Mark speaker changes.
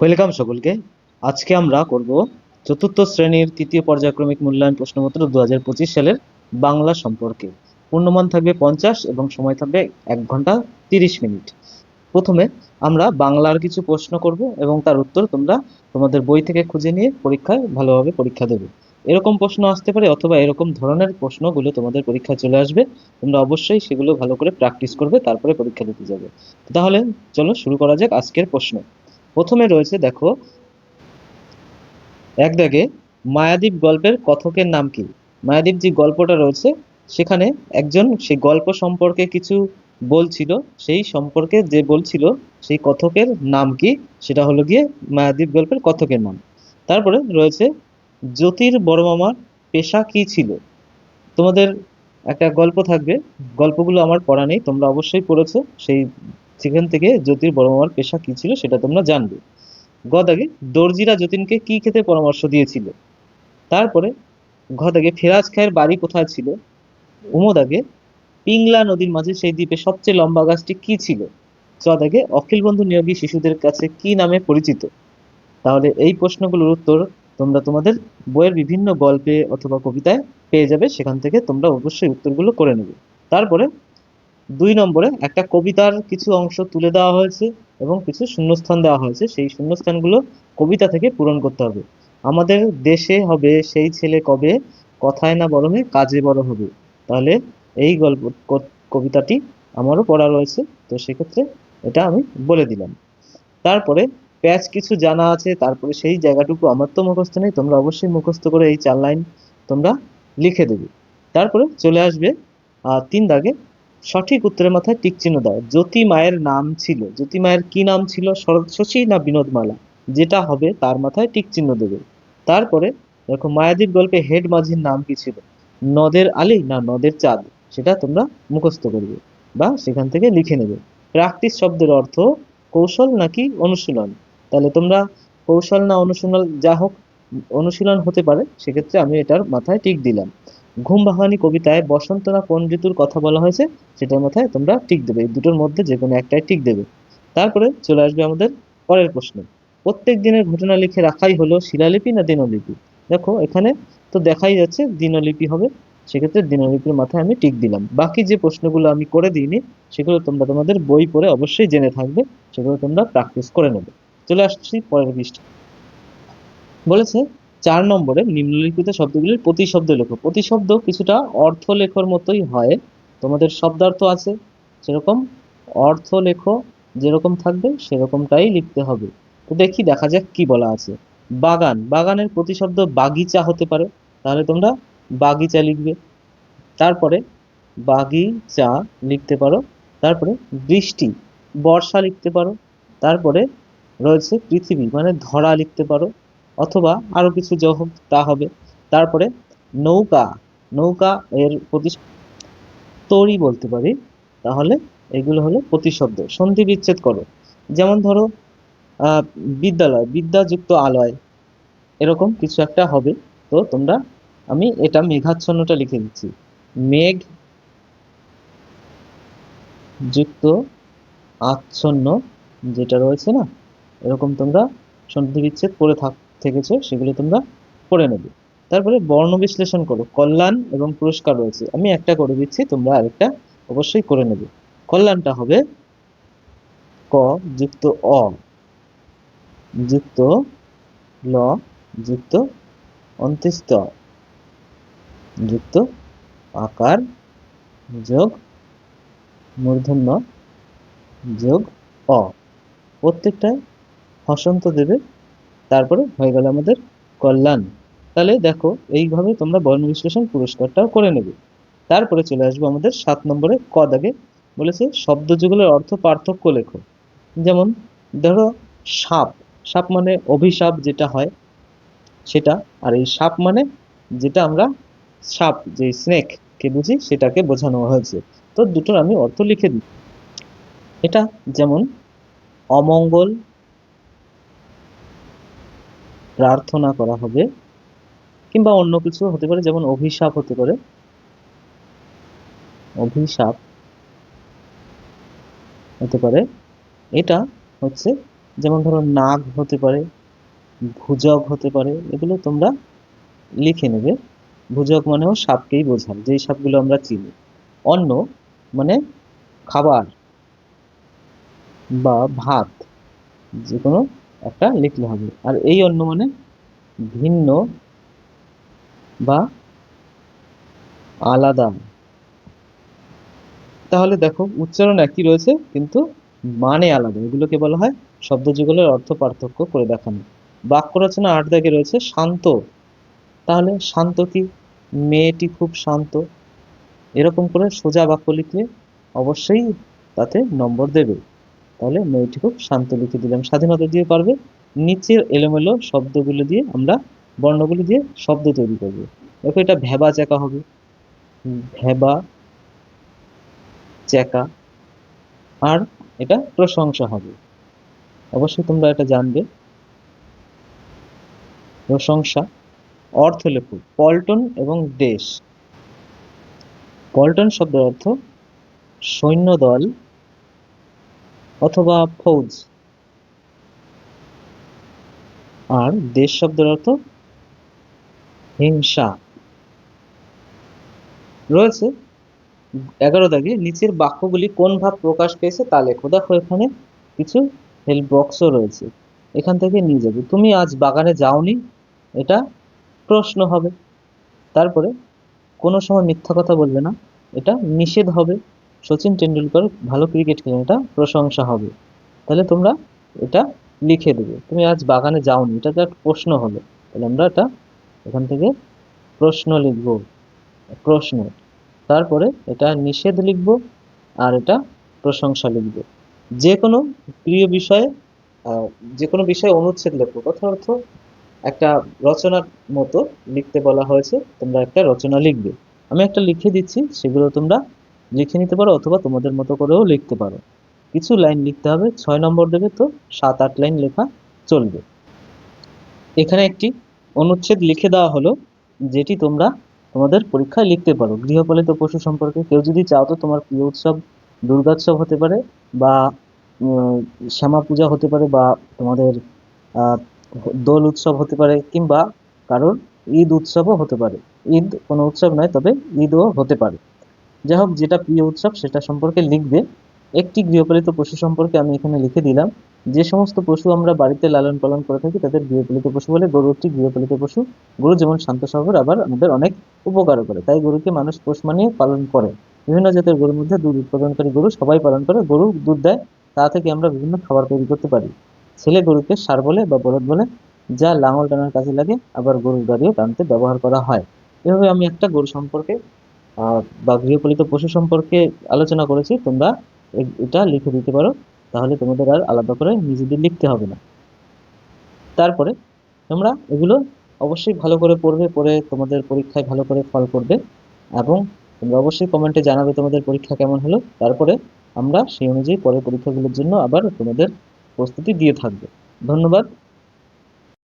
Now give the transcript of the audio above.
Speaker 1: Welcome সকলকে। আজকে আমরা করব চতুর্থ শ্রেণির তৃতীয় পর্যায়ক্রমিক মূল্যায়ন প্রশ্নপত্র দু হাজার পঁচিশ সালের বাংলা সম্পর্কে। পূর্ণমান থাকবে পঞ্চাশ এবং সময় থাকবে এক ঘণ্টা তিরিশ মিনিট। প্রথমে আমরা বাংলার কিছু প্রশ্ন করব এবং তার উত্তর তোমরা তোমাদের বই থেকে খুঁজে নিয়ে পরীক্ষায় ভালোভাবে পরীক্ষা দেবে। এরকম প্রশ্ন আসতে পারে অথবা এরকম ধরনের প্রশ্নগুলো তোমাদের পরীক্ষায় চলে আসবে। তোমরা অবশ্যই সেগুলো ভালো করে প্র্যাকটিস করবে, তারপরে পরীক্ষা দিতে যাবে। তাহলে চলো শুরু করা যাক আজকের প্রশ্ন। প্রথমে রয়েছে, দেখো, এক দাগে গল্পের কথকের নাম কি? মায়াদ্বীপ যে গল্পটা রয়েছে, সেখানে একজন সেই গল্প সম্পর্কে কিছু বলছিল, সেই সম্পর্কে যে বলছিল, সেই কথকের নাম কি? সেটা হলো গিয়ে মায়াদ্বীপ গল্পের কথকের নাম। তারপরে রয়েছে, জ্যোতির বড় মামার পেশা কি ছিল? তোমাদের একটা গল্প থাকবে, গল্পগুলো আমার পড়া নেই, তোমরা অবশ্যই পড়েছো, সেই সেখান থেকে জ্যোতির বড় মামার পেশা কি ছিল সেটা তোমরা জানবে। গদাগে দর্জিরা যতীনকে কি খেতে পরামর্শ দিয়েছিল? তারপরে ঘদাগে ফেরাজ খায়ের বাড়ি কোথায় ছিল? উমদাগে পিংলা নদীর মাঝে সেই দ্বীপে সবচেয়ে লম্বা গাছটি কি ছিল? চদাগে অখিল বন্ধু নিয়োগী শিশুদের কাছে কি নামে পরিচিত? তাহলে এই প্রশ্নগুলোর উত্তর তোমরা তোমাদের বইয়ের বিভিন্ন গল্পে অথবা কবিতায় পেয়ে যাবে। সেখান থেকে তোমরা অবশ্যই উত্তরগুলো করে নেবে। তারপরে দুই নম্বরে একটা কবিতার কিছু অংশ তুলে দেওয়া হয়েছে এবং কিছু শূন্যস্থান দেওয়া হয়েছে। সেই শূন্যস্থানগুলো কবিতা থেকে পূরণ করতে হবে। আমাদের দেশে হবে সেই ছেলে কবে? কথায় না বড় হয়ে কাজে বড় হবে। তাহলে এই গল্প কবিতাটি আমারও পড়া রয়েছে। তো সেক্ষেত্রে এটা আমি বলে দিলাম। তারপরে প্যাচ কিছু জানা আছে, তারপরে সেই জায়গাটুকু আমার তো মুখস্থ নেই, তোমরা অবশ্যই মুখস্থ করে এই চার লাইন তোমরা লিখে দেবে। তারপরে চলে আসবে তিন দাগে সঠিক উত্তরের মাথায় টিক চিহ্ন দাও। জ্যোতি মায়ের নাম ছিল। জ্যোতি মায়ের কি নাম ছিল? শরৎ শশী না বিনোদমালা? যেটা হবে, তার মাথায় টিক চিহ্ন দেবে। তারপরে দেখো মায়াদ্বীপ গল্পে হেড মাঝির নাম কি ছিল? নদের আলী না নদের চাঁদ? সেটা তোমরা মুখস্থ করবে বা সেখান থেকে লিখে নেবে। প্র্যাকটিস শব্দের অর্থ কৌশল নাকি অনুশীলন? তাহলে তোমরা কৌশল না অনুশীলন যা হোক অনুশীলন হতে পারে, সেক্ষেত্রে আমি এটার মাথায় টিক দিলাম। ঘুম ভাঙানি কবিতায় বসন্ত না কোন ঋতুর কথা বলা হয়েছে, সেটার মাথায় তোমরা টিক দেবে। এই দুটোর মধ্যে যে কোনো একটাই টিক দেবে। তারপরে চলে আসবে আমাদের পরের প্রশ্ন। প্রত্যেক দিনের ঘটনা লিখে রাখাই হলো শিলালিপি না দিনলিপি? দেখো, এখানে তো দেখাই যাচ্ছে দিনলিপি হবে। সেক্ষেত্রে দিনলিপির মাথায় আমি টিক দিলাম। বাকি যে প্রশ্নগুলো আমি করে দিইনি, সেগুলো তোমরা তোমাদের বই পড়ে অবশ্যই জেনে থাকবে। সেগুলো তোমরা প্র্যাকটিস করে নেবে। চলে আসছি পরের পৃষ্ঠা বলেছে চার নম্বরে নিম্নলিখিত শব্দগুলির প্রতিশব্দ লেখো। প্রতিশব্দ কিছুটা অর্থ লেখর মতোই হয়। তোমাদের শব্দার্থ আছে। সেরকম অর্থ লেখো যেরকম থাকবে, সেরকমটাই লিখতে হবে। তো দেখি, দেখা যাক কি বলা আছে। বাগান। বাগানের প্রতিশব্দ বাগিচা হতে পারে। তাহলে তোমরা বাগিচা লিখবে। তারপরে বাগিচা লিখতে পারো। তারপরে বৃষ্টি। বর্ষা লিখতে পারো। তারপরে রয়েছে পৃথিবী মানে ধরা লিখতে পারো। অথবা আরও কিছু যা হোক, তা হবে। তারপরে নৌকা নৌকা এর প্রতি তরি বলতে পারি। তাহলে এগুলো হলো প্রতিশব্দ। সন্ধি বিচ্ছেদ করো। যেমন ধরো বিদ্যালয়, বিদ্যাযুক্ত আলয়, এরকম কিছু একটা হবে। তো তোমরা, আমি এটা মেঘাচ্ছন্নটা লিখে দিচ্ছি। মেঘ যুক্ত আচ্ছন্ন, যেটা রয়েছে না, এরকম তোমরা সন্ধি বিচ্ছেদ করে থাক থেকেছো, সেগুলো তোমরা করে নেবে। তারপরে বর্ণ বিশ্লেষণ করো। কল্যাণ এবং পুরস্কার রয়েছে। আমি একটা করে দিচ্ছি, তোমরা আরেকটা অবশ্যই করে নেবে। কল্যাণটা হবে ক যুক্ত অ। যুক্ত ল যুক্ত অন্ত্যেষ্ট যুক্ত আকার যোগ মূর্ধন্য যোগ অ। প্রত্যেকটায় হসন্ত দেবে তারপরে হয়ে গেল আমাদের কল্যাণ। তাহলে দেখো, এইভাবে তোমরা বর্ণ বিশ্লেষণ পুরস্কারটাও করে নেবে। তারপরে চলে আসব আমাদের সাত নম্বরে ক দাগে। বলেছে শব্দ যুগলের অর্থ পার্থক্য লেখো। যেমন, ধরো, সাপ। সাপ মানে অভিশাপ যেটা হয়, সেটা। আর এই সাপ মানে যেটা আমরা, সাপ, যে স্নেক কে বুঝি, সেটাকে বোঝানো হয়েছে। তো দুটোর আমি অর্থ লিখে দিই। এটা যেমন, অমঙ্গল প্রার্থনা করা হবে, কিংবা অন্য কিছু হতে পারে, যেমন অভিশাপ হতে পারে। অভিশাপ হতে পারে। এটা হচ্ছে যেমন ধরো নাগ হতে পারে ভুজগ হতে পারে, এগুলো তোমরা লিখে নেবে। ভুজগ মানেও সাপকেই বোঝায়, যেই সাপগুলো আমরা চিনি। অন্ন মানে খাবার বা ভাত যে কোনো একটা লিখলে হবে। আর এই অন্য মানে ভিন্ন বা আলাদা। তাহলে দেখো, উচ্চারণ একই রয়েছে, কিন্তু মানে আলাদা। এগুলোকে বলা হয় শব্দযুগলের অর্থ পার্থক্য করে দেখানো। বাক্য রচনা আট দাগে রয়েছে, শান্ত। তাহলে শান্ত কি? মেয়েটি খুব শান্ত। এরকম করে সোজা বাক্য লিখলে অবশ্যই তাতে নম্বর দেবে। তাহলে মেয়েটি খুব শান্ত লিখে দিলাম। স্বাধীনতা দিয়ে পারবে, নিচের এলোমেলো শব্দগুলো দিয়ে আমরা বর্ণগুলো দিয়ে শব্দ তৈরি করব। দেখো এটা ভেবা চেকা হবে। ভেবা চেকা আর এটা প্রশংসা হবে। অবশ্যই তোমরা এটা জানবে। প্রশংসা অর্থ লেখো পল্টন এবং দেশ। পল্টন শব্দের অর্থ সৈন্যদল। অথবা ফৌজ। আর দেশ শব্দের অর্থ হিংসা। রয়েছে এগারো দাগে নিচের বাক্যগুলি কোন ভাব প্রকাশ পেয়েছে তা লেখো। দেখো, এখানে কিছু হেল্প বক্সও রয়েছে। এখান থেকে নিয়ে যাবে। তুমি আজ বাগানে যাওনি, এটা প্রশ্ন হবে। তারপরে কোনো সময় মিথ্যা কথা বলবে না, এটা নিষেধ হবে। সচিন টেন্ডুলকর ভালো ক্রিকেট খেলেন, এটা প্রশংসা হবে। তাহলে তোমরা এটা লিখে দেবে। তুমি আজ বাগানে যাওনি, এটা তো একটা প্রশ্ন হলো। তাহলে আমরা এটা এখান থেকে প্রশ্ন লিখব, প্রশ্ন। তারপরে এটা নিষেধ লিখব আর এটা প্রশংসা লিখব। যে কোনো প্রিয় বিষয়ে যে কোনো বিষয়ে অনুচ্ছেদ লেখো কথা অর্থ একটা রচনার মতো লিখতে বলা হয়েছে, তোমরা একটা রচনা লিখবে। আমি একটা লিখে দিচ্ছি, সেগুলো তোমরা লিখে নিতে পারো অথবা তোমাদের মতো করেও লিখতে পারো। কিছু লাইন লিখতে হবে, ছয় নম্বর দেবে তো, সাত আট লাইন লেখা চলবে। এখানে একটি অনুচ্ছেদ লিখে দেওয়া হলো, যেটি তোমরা তোমাদের পরীক্ষায় লিখতে পারো। গৃহপালিত পশু সম্পর্কে কেউ যদি চাও তো তোমার প্রিয় উৎসব, দুর্গোৎসব হতে পারে বা শ্যামা পূজা হতে পারে বা তোমাদের দোল উৎসব হতে পারে কিংবা কারোর ঈদ উৎসবও হতে পারে। ঈদ কোনো উৎসব নয়, তবে ঈদও হতে পারে। যাই হোক যেটা প্রিয় উৎসব, সেটা সম্পর্কে লিখবে। একটি গৃহপালিত পশু সম্পর্কে আমি এখানে লিখে দিলাম। যে সমস্ত পশু আমরা বাড়িতে লালন পালন করে থাকি, তাদের গৃহপালিত পশু বলে গরু একটি গৃহপালিত পশু। গরু যেমন শান্ত স্বভাবের আবার আমাদের অনেক উপকারও করে। তাই গরুকে মানুষ পোষ মানিয়ে পালন করে। বিভিন্ন জাতের গরুর মধ্যে দুধ উৎপাদনকারী গরু সবাই পালন করে। গরু দুধ দেয়, তা থেকে আমরা বিভিন্ন খাবার তৈরি করতে পারি। ছেলে গরুকে সার বলে বা বলদ বলে, যা লাঙল টানার কাজে লাগে, আবার গরুর গাড়িও টানতে ব্যবহার করা হয়। এভাবে আমি একটা গরু সম্পর্কে বা গৃহপালিত পশু সম্পর্কে আলোচনা করেছি, তোমরা এটা লিখে দিতে পারো, তাহলে তোমাদের আর আলাদা করে নিজেদের লিখতে হবে না। তারপরে তোমরা এগুলো অবশ্যই ভালো করে পড়বে, পড়ে তোমাদের পরীক্ষায় ভালো করে ফল করবে, এবং তোমরা অবশ্যই কমেন্টে জানাবে তোমাদের পরীক্ষা কেমন হলো, তারপরে আমরা সেই অনুযায়ী পরের পরীক্ষাগুলোর জন্য আবার তোমাদের প্রস্তুতি দিয়ে থাকব। ধন্যবাদ